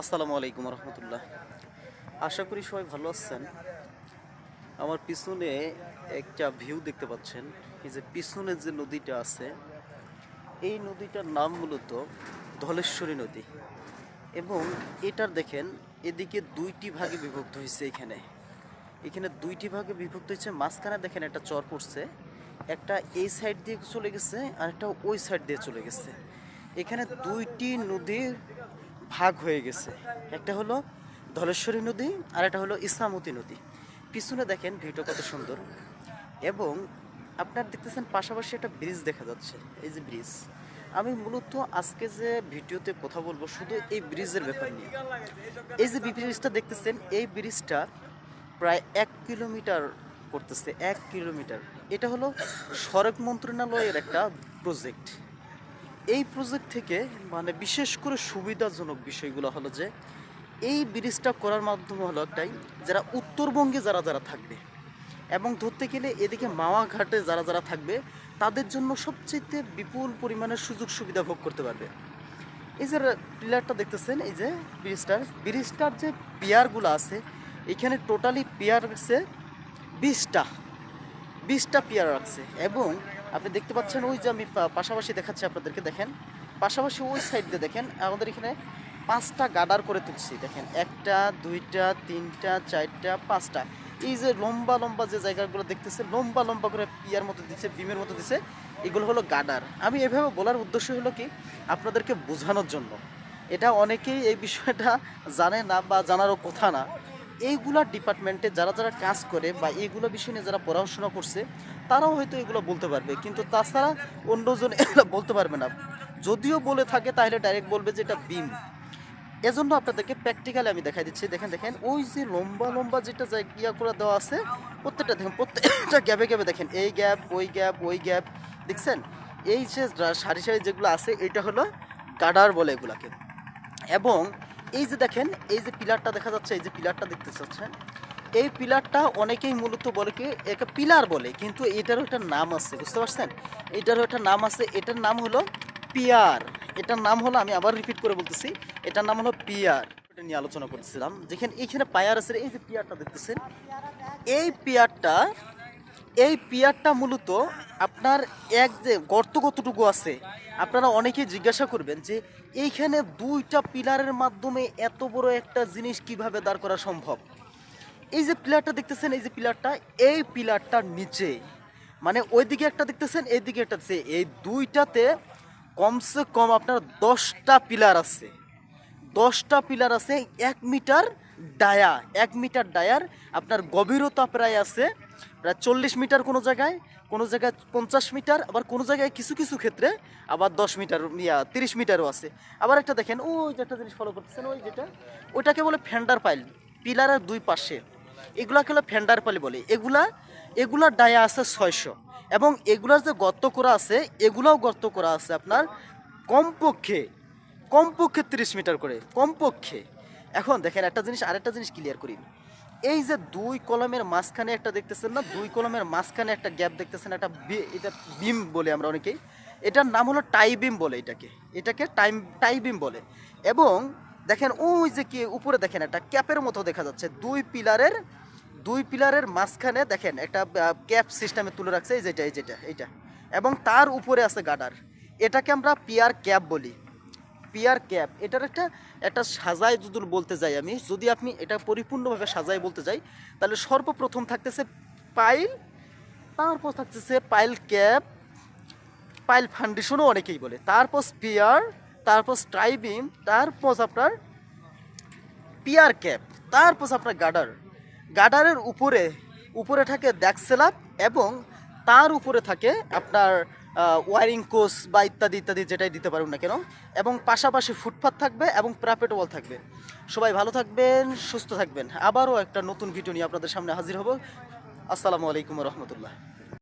আসসালামু আলাইকুম রহমতুল্লাহ। আশা করি সবাই ভালো আছেন। আমার পিছনে একটা ভিউ দেখতে পাচ্ছেন। এই যে পিছনে যে নদীটা আছে, এই নদীটার নাম মূলত ধলেশ্বরী নদী। এবং এটার দেখেন, এদিকে দুইটি ভাগে বিভক্ত হয়েছে এখানে। এখানে দুইটি ভাগে বিভক্ত হয়েছে, মাঝখানে দেখেন একটা চর পড়ছে। একটা এই সাইড দিয়ে চলে গেছে, আর একটা ওই সাইড দিয়ে চলে গেছে। এখানে দুইটি নদীর ভাগ হয়ে গেছে। একটা হলো ধলেশ্বরী নদী, আর একটা হলো ইসলামতী নদী। পিছনে দেখেন ভিউটা কত সুন্দর। এবং আপনার দেখতেছেন পাশাপাশি একটা ব্রিজ দেখা যাচ্ছে। এই যে ব্রিজ আমি মূলত আজকে যে ভিডিওতে কথা বলব শুধু এই ব্রিজের ব্যাপার নিয়ে। এই যে ব্রিজটা দেখতেছেন, এই ব্রিজটা প্রায় এক কিলোমিটার করতেছে, এক কিলোমিটার। এটা হলো সড়ক মন্ত্রণালয়ের একটা প্রজেক্ট এই প্রজেক্ট থেকে মানে বিশেষ করে সুবিধাজনক বিষয়গুলো হলো যে, এই ব্রিজটা করার মাধ্যমে হলো একটাই যারা উত্তরবঙ্গে যারা যারা থাকবে এবং ধরতে গেলে এদিকে মাওয়া ঘাটে যারা যারা থাকবে, তাদের জন্য সবচেয়ে বিপুল পরিমাণের সুযোগ সুবিধা ভোগ করতে পারবে। এই যে পিলারটা দেখতেছেন, এই যে ব্রিজটার ব্রিজটার যে পিয়ারগুলো আছে, এখানে টোটালি পিয়ার আছে বিশটা বিশটা পেয়ার রাখছে এবং আপনি দেখতে পাচ্ছেন ওই যে আমি পাশাপাশি দেখাচ্ছি আপনাদেরকে, দেখেন। পাশাপাশি ওই সাইড দিয়ে দেখেন, আমাদের এখানে পাঁচটা গাডার করে তুলছি, দেখেন। একটা, দুইটা, তিনটা, চারটা, পাঁচটা। এই যে লম্বা লম্বা যে জায়গাগুলো দেখতেছে, লম্বা লম্বা করে পিয়ার মতো দিচ্ছে বিমের মতো দিচ্ছে এগুলো হলো গাডার। আমি এভাবে বলার উদ্দেশ্য হলো কি, আপনাদেরকে বোঝানোর জন্য। এটা অনেকেই এই বিষয়টা জানে না বা জানারও কথা না। এইগুলা ডিপার্টমেন্টে যারা যারা কাজ করে বা এইগুলো বিষয় নিয়ে যারা পড়াশোনা করছে, তারাও হয়তো এগুলো বলতে পারবে। কিন্তু তাছাড়া অন্যজন এগুলো বলতে পারবে না। যদিও বলে থাকে, তাহলে ডাইরেক্ট বলবে যে এটা বিম এজন্য আপনাদেরকে প্র্যাকটিক্যালি আমি দেখাই দিচ্ছি। দেখেন দেখেন, ওই যে লম্বা লম্বা যেটা ইয়া করে দেওয়া আছে, প্রত্যেকটা দেখেন, প্রত্যেকটা গ্যাপে গ্যাপে দেখেন, এই গ্যাপ, ওই গ্যাপ ওই গ্যাপ, দেখছেন? এই যে সারি সারি যেগুলো আছে, এটা হলো গাডার বলে এগুলাকে। এবং এই যে দেখেন, এই যে পিলারটা দেখা যাচ্ছে, এই যে পিলারটা দেখতে চাচ্ছেন, এই পিলারটা অনেকেই মূলত বলে কি, একে পিলার বলে, কিন্তু এটারও একটা নাম আছে, বুঝতে পারছেন? এটারও একটা নাম আছে, এটার নাম হলো পিয়ার। এটার নাম হলো, আমি আবার রিপিট করে বলতেছি, এটার নাম হলো পিয়ার। এটা নিয়ে আলোচনা করতেছিলাম। যেখানে এইখানে পায়ার আছে, এই যে পিয়ারটা দেখতেছেন, এই পিয়ারটা এই পিয়ারটা মূলত আপনার এক যে গর্ত কতটুকু আছে, আপনারা অনেকেই জিজ্ঞাসা করবেন যে এইখানে দুইটা পিলারের মাধ্যমে এত বড় একটা জিনিস কীভাবে দাঁড় করা সম্ভব? এই যে পিলারটা দেখতেছেন, এই যে পিলারটা এই পিলারটার নিচে মানে ওইদিকে একটা দেখতেছেন, এইদিকে একটা দেখতেছেন, এই দুইটাতে কমসে কম আপনার দশটা পিলার আছে। দশটা পিলার আছে এক মিটার ডায়া, এক মিটার ডায়ার, আপনার গভীরতা প্রায় আছে, প্রায় চল্লিশ মিটার কোনো জায়গায় কোনো জায়গায় পঞ্চাশ মিটার, আবার কোনো জায়গায় কিছু কিছু ক্ষেত্রে আবার দশ মিটার, ইয়া, তিরিশ মিটারও আছে। আবার একটা দেখেন, ওই যে একটা জিনিস ফলো করতেছেন, ওই যেটা, ওইটাকে বলে ফেন্ডার পাইল, পিলারের দুই পাশে। এগুলাকে হলো ফেন্ডার পাইল বলে। এগুলা এগুলার ডায়া আছে ছয়শো। এবং এগুলার যে গর্ত করা আছে, এগুলাও গর্ত করা আছে আপনার কমপক্ষে কমপক্ষে তিরিশ মিটার করে, কমপক্ষে। এখন দেখেন একটা জিনিস, আরেকটা জিনিস ক্লিয়ার করি। এই যে দুই কলমের মাঝখানে একটা দেখতেছেন না, দুই কলমের মাঝখানে একটা গ্যাপ দেখতেছেন, একটা এটা বিম বলে আমরা অনেকেই। এটার নাম হলো টাই বিম বলে এটাকে। এটাকে টাইম টাই বিম বলে। এবং দেখেন ওই যে কি, উপরে দেখেন একটা ক্যাপের মতো দেখা যাচ্ছে। দুই পিলারের দুই পিলারের মাঝখানে দেখেন একটা ক্যাপ সিস্টেমে তুলে রাখছে, এই যেটা এই যেটা এইটা। এবং তার উপরে আছে গাডার এটাকে আমরা পিয়ার ক্যাপ বলি। পিয়ার ক্যাপ এটার একটা একটা সাজায় যদি বলতে যাই আমি, যদি আপনি এটা পরিপূর্ণভাবে সাজায় বলতে যাই, তাহলে সর্বপ্রথম থাকতেছে পাইল তারপর থাকতেছে পাইল ক্যাপ পাইল ফাউন্ডেশনও অনেকেই বলে। তারপর স্পিয়ার তারপর স্ট্রাইবিং তারপর আপনার পিয়ার ক্যাপ তারপর আপনার গার্ডার গার্ডারের উপরে উপরে থাকে ড্যাক্সেলাপ এবং তার উপরে থাকে আপনার ওয়ারিং কোস বা ইত্যাদি ইত্যাদি যেটাই দিতে পারুন না কেন। এবং পাশাপাশি ফুটপাথ থাকবে এবং প্রাপেট ওয়াল থাকবে। সবাই ভালো থাকবেন, সুস্থ থাকবেন। আবারও একটা নতুন ভিডিও নিয়ে আপনাদের সামনে হাজির হব। আসসালামু আলাইকুম রহমতুল্লাহ।